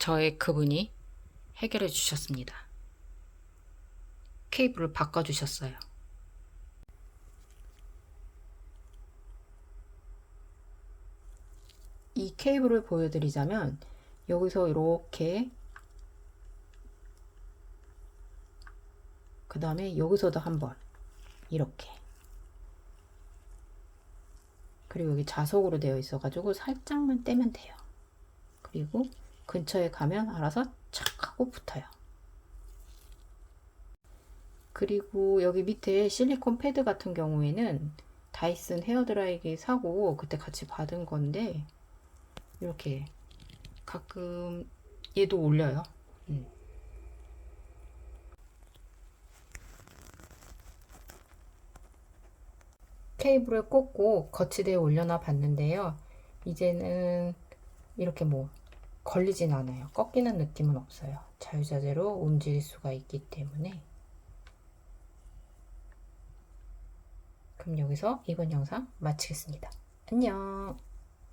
저의 그분이 해결해 주셨습니다. 케이블을 바꿔 주셨어요. 이 케이블을 보여드리자면 여기서 이렇게 그 다음에 여기서도 한번 이렇게 그리고 여기 자석으로 되어 있어 가지고 살짝만 떼면 돼요 그리고 근처에 가면 알아서 착 하고 붙어요 그리고 여기 밑에 실리콘 패드 같은 경우에는 다이슨 헤어드라이기 사고 그때 같이 받은 건데 이렇게 가끔 얘도 올려요. 음. 케이블을 꽂고 거치대에 올려놔 봤는데요. 이제는 이렇게 뭐 걸리진 않아요. 꺾이는 느낌은 없어요. 자유자재로 움직일 수가 있기 때문에. 그럼 여기서 이번 영상 마치겠습니다. 안녕!